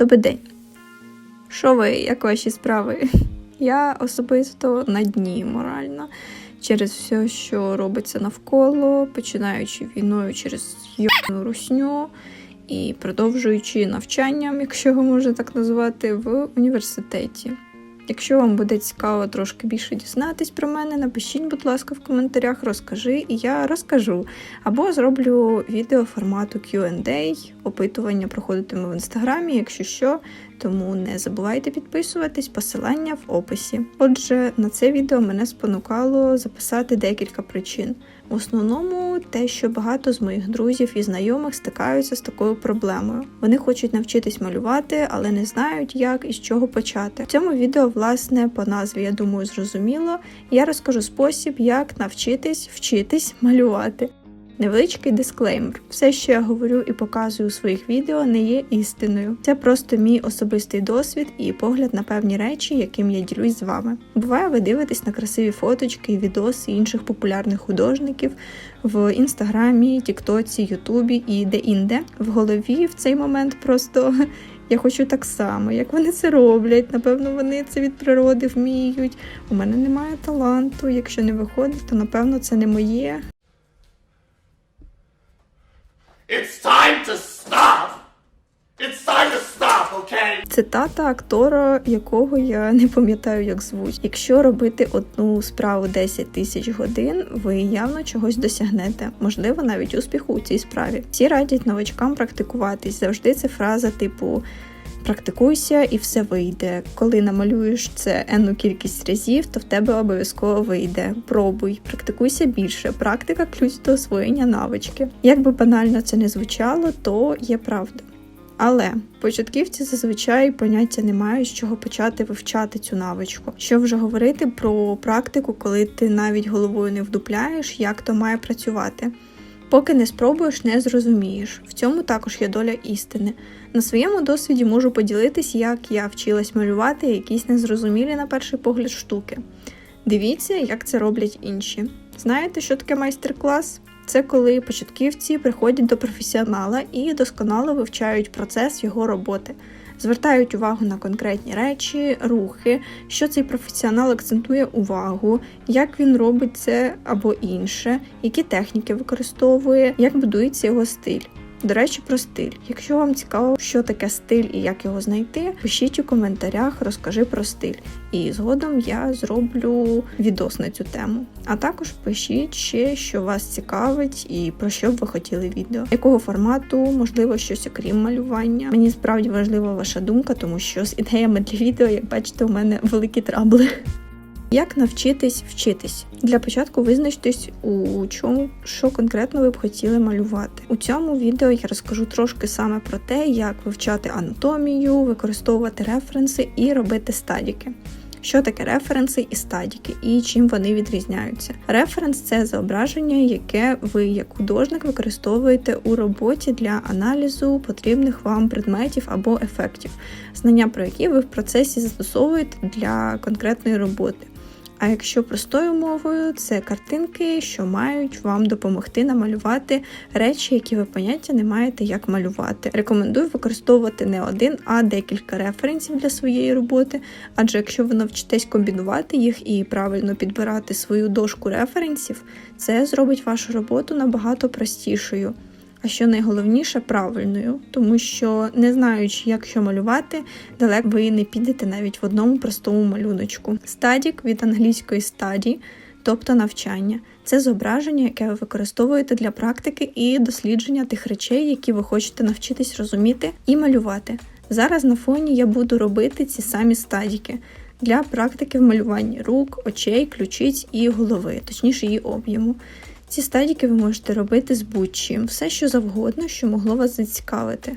Добрий день. Що ви, як ваші справи? Я особисто на дні морально через все, що робиться навколо, починаючи війною через йобну русню і продовжуючи навчанням, якщо його можна так назвати, в університеті. Якщо вам буде цікаво трошки більше дізнатись про мене, напишіть, будь ласка, в коментарях, розкажи, і я розкажу. Або зроблю відео формату Q&A, опитування проходитиме в інстаграмі, якщо що. Тому не забувайте підписуватись, посилання в описі. Отже, на це відео мене спонукало записати декілька причин. В основному те, що багато з моїх друзів і знайомих стикаються з такою проблемою. Вони хочуть навчитись малювати, але не знають, як і з чого почати. В цьому відео, власне, по назві, я думаю, зрозуміло. Я розкажу спосіб, як навчитись вчитись малювати. Невеличкий дисклеймер. Все, що я говорю і показую у своїх відео, не є істиною. Це просто мій особистий досвід і погляд на певні речі, яким я ділюсь з вами. Буває, ви дивитесь на красиві фоточки і відоси інших популярних художників в інстаграмі, Тіктоці, Ютубі і де-інде. В голові в цей момент просто. Я хочу так само, як вони це роблять. Напевно, вони це від природи вміють. У мене немає таланту. Якщо не виходить, то напевно це не моє. It's time to stop! It's time to stop, okay? Цитата актора, якого я не пам'ятаю, як звуть. Якщо робити одну справу 10 тисяч годин, ви явно чогось досягнете, можливо, навіть успіху у цій справі. Всі радять новачкам практикуватись. Завжди це фраза типу. Практикуйся і все вийде. Коли намалюєш це енну кількість разів, то в тебе обов'язково вийде. Пробуй, практикуйся більше. Практика ключ до освоєння навички. Як би банально це не звучало, то є правда. Але початківці зазвичай поняття не мають, з чого почати вивчати цю навичку. Що вже говорити про практику, коли ти навіть головою не вдупляєш, як то має працювати. Поки не спробуєш, не зрозумієш. В цьому також є доля істини. На своєму досвіді можу поділитись, як я вчилась малювати якісь незрозумілі на перший погляд штуки. Дивіться, як це роблять інші. Знаєте, що таке майстер-клас? Це коли початківці приходять до професіонала і досконало вивчають процес його роботи, звертають увагу на конкретні речі, рухи, що цей професіонал акцентує увагу, як він робить це або інше, які техніки використовує, як будується його стиль. До речі, про стиль. Якщо вам цікаво, що таке стиль і як його знайти, пишіть у коментарях, розкажи про стиль. І згодом я зроблю відос на цю тему. А також пишіть ще, що вас цікавить і про що б ви хотіли відео. Якого формату, можливо, щось окрім малювання. Мені справді важлива ваша думка, тому що з ідеями для відео, як бачите, у мене великі трабли. Як навчитись вчитись? Для початку визначтесь у чому, що конкретно ви б хотіли малювати. У цьому відео я розкажу трошки саме про те, як вивчати анатомію, використовувати референси і робити стадіки. Що таке референси і стадіки, і чим вони відрізняються? Референс це зображення, яке ви як художник використовуєте у роботі для аналізу потрібних вам предметів або ефектів, знання про які ви в процесі застосовуєте для конкретної роботи. А якщо простою мовою, це картинки, що мають вам допомогти намалювати речі, які ви поняття не маєте як малювати. Рекомендую використовувати не один, а декілька референсів для своєї роботи, адже якщо ви навчитесь комбінувати їх і правильно підбирати свою дошку референсів, це зробить вашу роботу набагато простішою. А що найголовніше правильною, тому що не знаючи, як що малювати, далеко ви не підете навіть в одному простому малюночку. Стадік від англійської стаді, тобто навчання, це зображення, яке ви використовуєте для практики і дослідження тих речей, які ви хочете навчитись розуміти і малювати. Зараз на фоні я буду робити ці самі стадіки для практики в малюванні рук, очей, ключиць і голови, точніше її об'єму. Ці стадіки ви можете робити з будь-чим, все що завгодно, що могло вас зацікавити.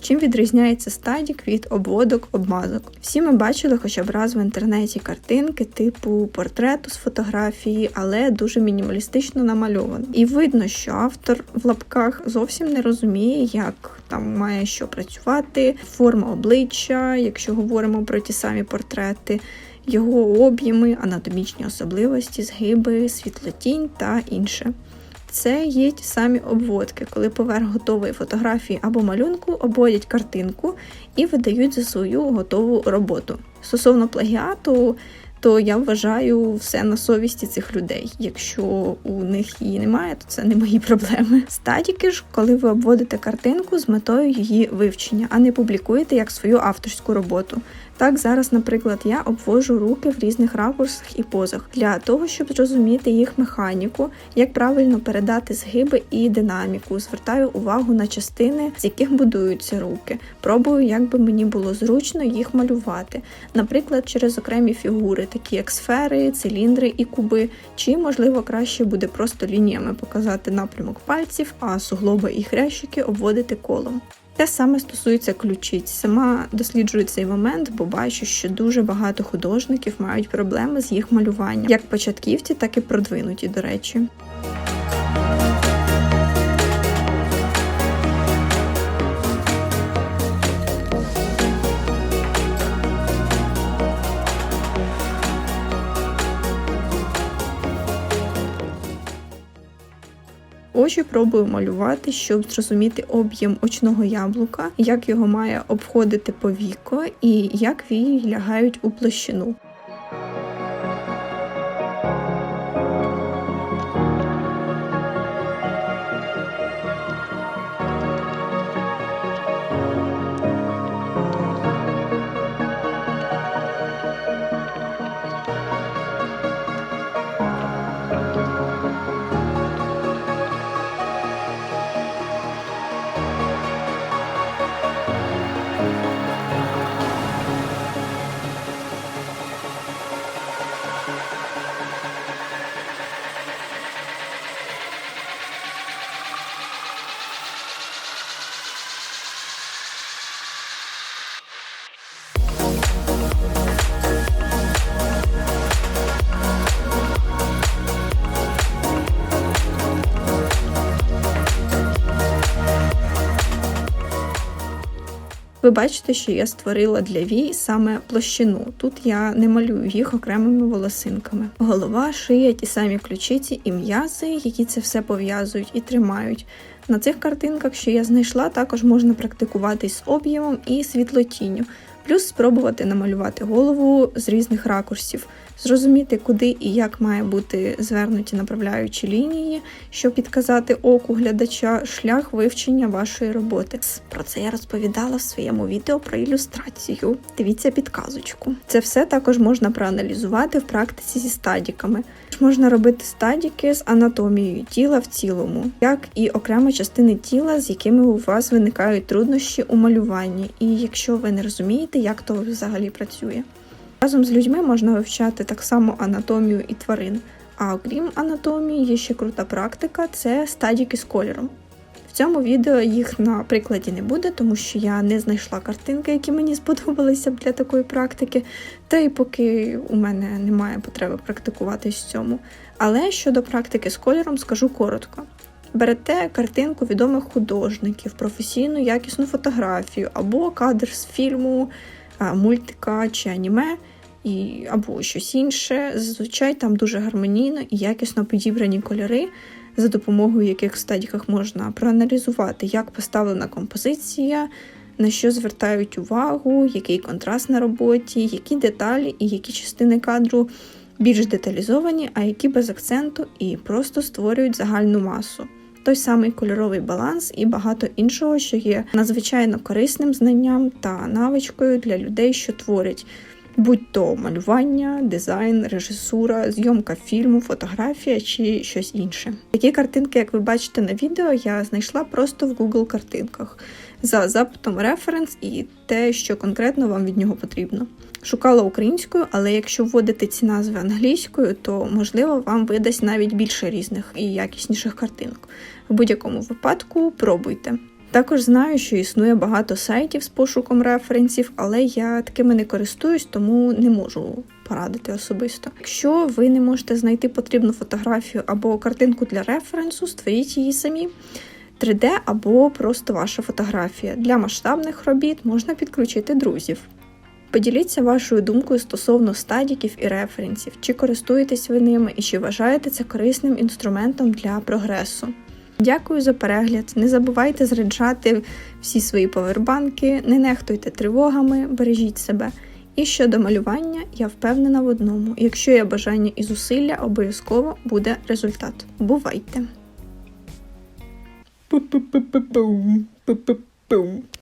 Чим відрізняється стадік від обводок, обмазок? Всі ми бачили хоча б раз в інтернеті картинки типу портрету з фотографії, але дуже мінімалістично намальовано. І видно, що автор в лапках зовсім не розуміє, як там має що працювати, форма обличчя, якщо говоримо про ті самі портрети його об'єми, анатомічні особливості, згиби, світлотінь та інше. це є ті самі обводки, коли поверх готової фотографії або малюнку обводять картинку і видають за свою готову роботу. Стосовно плагіату, то я вважаю все на совісті цих людей. Якщо у них її немає, то це не мої проблеми. Статіки ж, коли ви обводите картинку з метою її вивчення, а не публікуєте як свою авторську роботу. Так, зараз, наприклад, я обвожу руки в різних ракурсах і позах для того, щоб зрозуміти їх механіку, як правильно передати згиби і динаміку. Звертаю увагу на частини, з яких будуються руки. Пробую, як би мені було зручно їх малювати. Наприклад, через окремі фігури, такі як сфери, циліндри і куби, чи можливо краще буде просто лініями показати напрямок пальців, а суглоби і хрящики обводити колом. Те саме стосується ключиць. Сама досліджую цей момент, бо бачу, що дуже багато художників мають проблеми з їх малюванням, як початківці, так і продвинуті, до речі. Очі пробую малювати, щоб зрозуміти об'єм очного яблука, як його має обходити повіко і як вії лягають у площину. Ви бачите, що я створила для вій саме площину. Тут я не малюю їх окремими волосинками. Голова, шия, ті самі ключиці і м'язи, які це все пов'язують і тримають. На цих картинках, що я знайшла, також можна практикуватись з об'ємом і світлотінню, плюс спробувати намалювати голову з різних ракурсів, зрозуміти, куди і як має бути звернуті направляючі лінії, щоб підказати оку глядача шлях вивчення вашої роботи. Про це я розповідала в своєму відео про ілюстрацію. Дивіться підказочку. Це все також можна проаналізувати в практиці зі стадіками. Можна робити стадіки з анатомією тіла в цілому, як і окремо частини тіла, з якими у вас виникають труднощі у малюванні, і якщо ви не розумієте, як то взагалі працює. Разом з людьми можна вивчати так само анатомію і тварин. А окрім анатомії, є ще крута практика це стадіки з кольором. В цьому відео їх на прикладі не буде, тому що я не знайшла картинки, які мені сподобалися б для такої практики, та й поки у мене немає потреби практикуватись в цьому. Але щодо практики з кольором скажу коротко. Берете картинку відомих художників, професійну якісну фотографію або кадр з фільму, мультика чи аніме, і, або щось інше. Зазвичай там дуже гармонійно і якісно підібрані кольори, за допомогою яких в стадіках можна проаналізувати, як поставлена композиція, на що звертають увагу, який контраст на роботі, які деталі і які частини кадру більш деталізовані, а які без акценту і просто створюють загальну масу. Той самий кольоровий баланс і багато іншого, що є надзвичайно корисним знанням та навичкою для людей, що творять, будь-то малювання, дизайн, режисура, зйомка фільму, фотографія чи щось інше. Такі картинки, як ви бачите на відео, я знайшла просто в Google картинках за запитом референс і те, що конкретно вам від нього потрібно. Шукала українською, але якщо вводити ці назви англійською, то можливо вам видасть навіть більше різних і якісніших картинок. В будь-якому випадку пробуйте. Також знаю, що існує багато сайтів з пошуком референсів, але я такими не користуюсь, тому не можу порадити особисто. Якщо ви не можете знайти потрібну фотографію або картинку для референсу, створіть її самі. 3D або просто ваша фотографія. Для масштабних робіт можна підключити друзів. Поділіться вашою думкою стосовно стадіків і референсів, чи користуєтесь ви ними і чи вважаєте це корисним інструментом для прогресу. Дякую за перегляд. Не забувайте зряджати всі свої повербанки, не нехтуйте тривогами, бережіть себе. І щодо малювання, я впевнена в одному: якщо є бажання і зусилля, обов'язково буде результат. Бувайте! boop, boop, boop, boom, boop, boop, boom.